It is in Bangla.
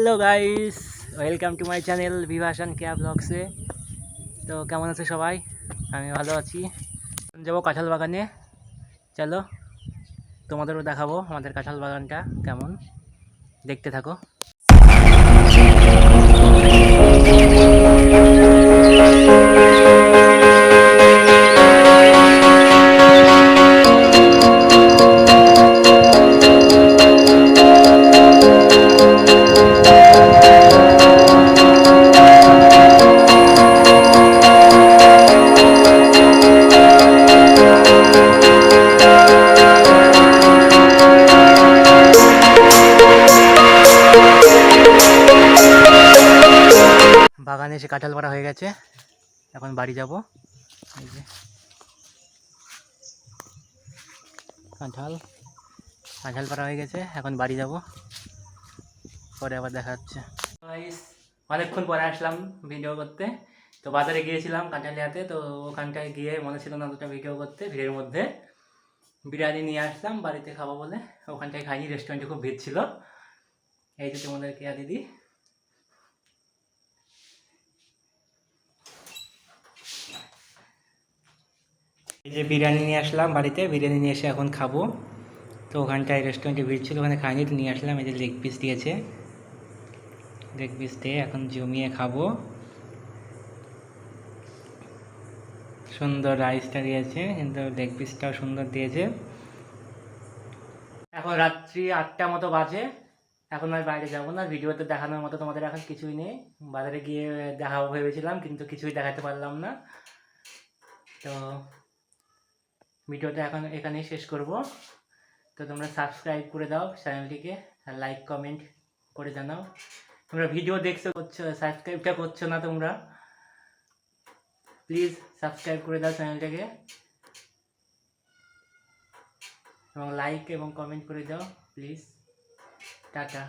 Hello guys, welcome to my channel বিভাসান কেয়া ব্লগসে তো কেমন আছে সবাই? আমি ভালো আছি। যাব যাব কাঁঠাল বাগানে। চলো তোমাদেরও দেখাবো আমাদের কাঁঠাল বাগানটা কেমন। দেখতে থাকো। বাগানে এসে কাঁঠাল পাড়া হয়ে গেছে। এখন বাড়ি যাব। এই যে কাঁঠাল কাঁঠাল পাড়া হয়ে গেছে। এখন বাড়ি যাব। পরে আবার দেখা হচ্ছে। অনেকক্ষণ পরে আসলাম ভিডিও করতে। তো বাজারে গিয়েছিলাম কাঁঠালিয়াতে তো ওখানটায় গিয়ে মনে ছিল না দুটো ভিডিও করতে ভিড়ের মধ্যে। বিরিয়ানি নিয়ে আসলাম, বাড়িতে খাব বলে। ওখানটায় খাইনি রেস্টুরেন্টে খুব ভিড় ছিল। এই যে তোমাদের কেয়া দিদি। এই যে বিরিয়ানি নিয়ে আসলাম বাড়িতে, বিরিয়ানি নিয়ে এসে এখন খাব। তো ওখানটায় রেস্টুরেন্টে ভিড় ছিল, ওখানে খাইনি, তো নিয়ে আসলাম। এই যে লেগ পিস দিয়েছে। লেগ পিস দিয়ে এখন জমিয়ে খাব। সুন্দর রাইসটা দিয়েছে, কিন্তু লেগ পিসটাও সুন্দর দিয়েছে। এখন রাত্রি আটটা মতো বাজে। এখন আর বাইরে যাব না ভিডিওতে দেখানোর মতো তোমাদের এখন কিছুই নেই। বাজারে গিয়ে দেখাবো ভেবেছিলাম, কিন্তু কিছুই দেখাতে পারলাম না। তো ভিডিওটা এখন এখানেই শেষ করব। তো তোমরা সাবস্ক্রাইব করে দাও চ্যানেলটিকে লাইক কমেন্ট করে জানাও। তোমরা ভিডিও দেখছ, করছ সাবস্ক্রাইবটা করছ না তোমরা প্লিজ সাবস্ক্রাইব করে দাও চ্যানেলটাকে এবং লাইক এবং কমেন্ট করে দাও প্লিজ টাটা।